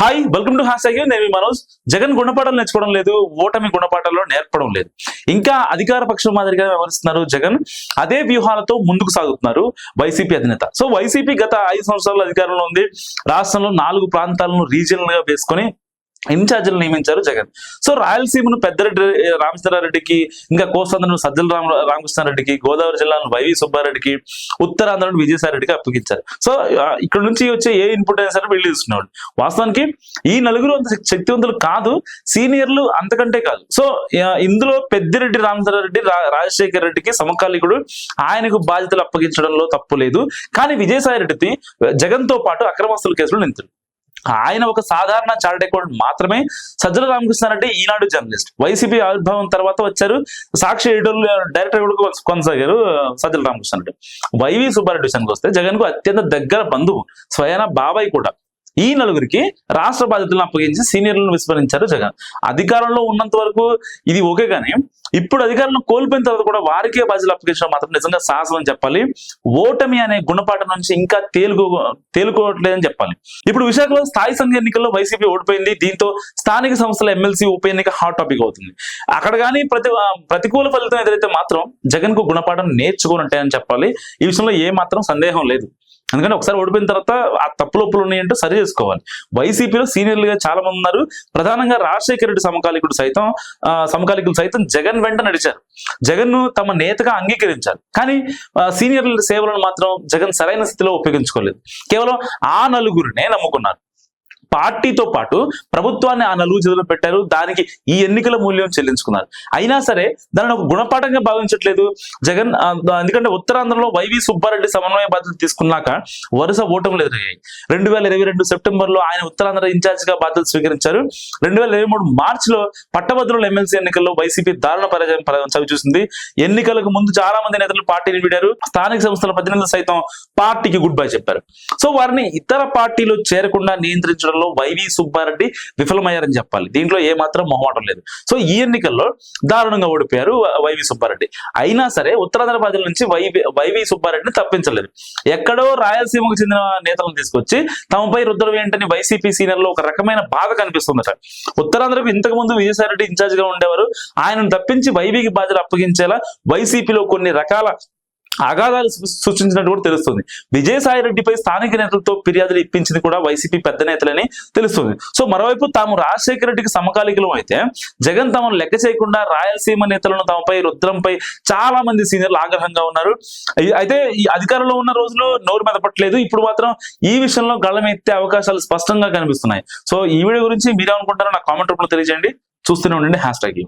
Hi welcome to హాస్ అయ్యూ నేను మనోజ్. జగన్ గుణపాఠాలు నేర్చుకోవడం లేదు ఓటమి గుణపాఠాల్లో నేర్పడం లేదు. ఇంకా అధికార పక్షం మాదిరిగా వ్యవహరిస్తున్నారు జగన్. అదే వ్యూహాలతో ముందుకు సాగుతున్నారు వైసీపీ అధినేత. సో వైసీపీ గత ఐదు సంవత్సరాల అధికారంలో ఉంది. రాష్ట్రంలో నాలుగు ప్రాంతాలను రీజియనల్గా వేసుకొని ఇన్ఛార్జీలు నియమించారు జగన్. సో రాయలసీమను పెద్దరెడ్డి రామచంద్రారెడ్డికి ఇంకా కోస్తాంధ్రను సజ్జల రామ రామకృష్ణారెడ్డికి గోదావరి జిల్లాను వైవి సుబ్బారెడ్డికి ఉత్తరాంధ్రను విజయసాయిరెడ్డికి అప్పగించారు. సో ఇక్కడ నుంచి వచ్చే ఏ ఇన్పుట్ అయినా సరే వీళ్ళు తీసుకునేవాడు వాస్తవానికి ఈ నలుగురు అంత శక్తివంతులు కాదు సీనియర్లు అంతకంటే కాదు. సో ఇందులో పెద్దిరెడ్డి రామచంద్రారెడ్డి రా- రాజశేఖర్ రెడ్డికి సమకాలీకుడు. ఆయనకు బాధ్యతలు అప్పగించడంలో తప్పు లేదు. కానీ విజయసాయి రెడ్డికి జగన్తో పాటు అక్రమస్తుల కేసులు నింతుడు ఆయన ఒక సాధారణ చార్ట్ అకౌంట్ మాత్రమే సజ్జల రామకృష్ణారెడ్డి ఈనాడు జర్నలిస్ట్. వైసీపీ ఆవిర్భావం తర్వాత వచ్చారు. సాక్షి ఎడిటర్ డైరెక్టర్ కూడా కొనసాగారు సజ్జల రామకృష్ణారెడ్డి. వైవి సుబ్బారెడ్డి విషయానికి వస్తే జగన్కు అత్యంత దగ్గర బంధువు స్వయాన బాబాయ్ కూడా. ఈ నలుగురికి రాష్ట్ర బాధ్యతలను అప్పగించి సీనియర్లను విస్మరించారు జగన్. అధికారంలో ఉన్నంత వరకు ఇది ఓకే కానీ ఇప్పుడు అధికారులను కోల్పోయిన తర్వాత కూడా వారికే బాధ్యతలు అప్పగించడం మాత్రం నిజంగా సాహసం అని చెప్పాలి. ఓటమి అనే గుణపాఠం నుంచి ఇంకా తేలుకో తేలుకోవట్లేదని చెప్పాలి. ఇప్పుడు విశాఖలో స్థాయి సంఘ ఎన్నికల్లో వైసీపీ ఓడిపోయింది. దీంతో స్థానిక సంస్థల ఎమ్మెల్సీ ఉప ఎన్నిక హాట్ టాపిక్ అవుతుంది. అక్కడ కానీ ప్రతి ప్రతికూల ఫలితం ఎదురైతే మాత్రం జగన్కు గుణపాఠం నేర్చుకోనుంటాయని చెప్పాలి. ఈ విషయంలో ఏ మాత్రం సందేహం లేదు. ఎందుకంటే ఒకసారి ఓడిపోయిన తర్వాత ఆ తప్పులొప్పులు ఉన్నాయంటూ సరి చేసుకోవాలి. వైసీపీలో సీనియర్లుగా చాలా మంది ఉన్నారు. ప్రధానంగా రాజశేఖర రెడ్డి సమకాలికుడు సైతం ఆ, సమకాలికులు సైతం జగన్ వెంట నడిచారు. జగన్ను తమ నేతగా అంగీకరించారు. కానీ ఆ, సీనియర్ల సేవలను మాత్రం జగన్ సరైన స్థితిలో ఉపయోగించుకోలేదు. కేవలం ఆ నలుగురినే నమ్ముకున్నారు. పార్టీతో పాటు ప్రభుత్వాన్ని ఆ నలుగు చేతులు పెట్టారు. దానికి ఈ ఎన్నికల మూల్యం చెల్లించుకున్నారు. అయినా సరే దానిని ఒక గుణపాఠంగా భావించట్లేదు. జగన్ ఎందుకంటే ఉత్తరాంధ్రలో వైవి సుబ్బారెడ్డి సమన్వయ బాధ్యతలు తీసుకున్నాక వరుస ఓటములు ఎదురయ్యాయి. రెండు వేల ఇరవై రెండు సెప్టెంబర్లో ఆయన ఉత్తరాంధ్ర ఇన్ఛార్జ్గా బాధ్యతలు స్వీకరించారు. రెండు వేల ఇరవై మూడు మార్చ్లో పట్టభద్రుల ఎమ్మెల్సీ ఎన్నికల్లో వైసీపీ దారుణ పరాజయం చవి చూసింది ఎన్నికలకు ముందు చాలా మంది నేతలు పార్టీని వీడారు స్థానిక సంస్థల ప్రతినిధులు సైతం పార్టీకి గుడ్ బై చెప్పారు. సో వారిని ఇతర పార్టీలు చేరకుండా నియంత్రించడం ఎన్నికల్లో వైవి సుబ్బారెడ్డి విఫలమయ్యారని చెప్పాలి. దీంట్లో ఏ మాత్రం మొహమాటం లేదు. సో ఈ ఎన్నికల్లో దారుణంగా ఓడిపోయారు వైవి సుబ్బారెడ్డి. అయినా సరే ఉత్తరాంధ్ర ప్రజల నుంచి వైవి వైవి సుబ్బారెడ్డిని తప్పించలేదు. ఎక్కడో రాయలసీమకు చెందిన నేతలను తీసుకొచ్చి తమపై రుద్రం ఏంటని వైసీపీ సీనియర్లో ఒక రకమైన బాధ కనిపిస్తుందట. ఉత్తరాంధ్రకు ఇంతకు ముందు విజయసాయి రెడ్డి ఇన్ఛార్జ్గా ఉండేవారు. ఆయనను తప్పించి వైవికి బాధ్యత అప్పగించేలా వైసీపీలో కొన్ని రకాల అగాధాలు సృష్టించినట్టు కూడా తెలుస్తుంది. విజయసాయి రెడ్డిపై స్థానిక నేతలతో ఫిర్యాదులు ఇప్పించింది కూడా వైసీపీ పెద్ద నేతలని తెలుస్తుంది. సో మరోవైపు తాము రాజశేఖర రెడ్డికి సమకాలీకులం అయితే జగన్ తమను లెక్క చేయకుండా రాయలసీమ నేతలను తమపై రుద్రంపై చాలా మంది సీనియర్లు ఆగ్రహంగా ఉన్నారు. అయితే ఈ అధికారంలో ఉన్న రోజులు నోరు మెదపట్లేదు. ఇప్పుడు మాత్రం ఈ విషయంలో గళం ఎత్తే అవకాశాలు స్పష్టంగా కనిపిస్తున్నాయి. సో ఈ వీడియో గురించి మీరేమనుకుంటారో నా కామెంట్ రూపంలో తెలియజేయండి. చూస్తూనే ఉండండి. Hash tag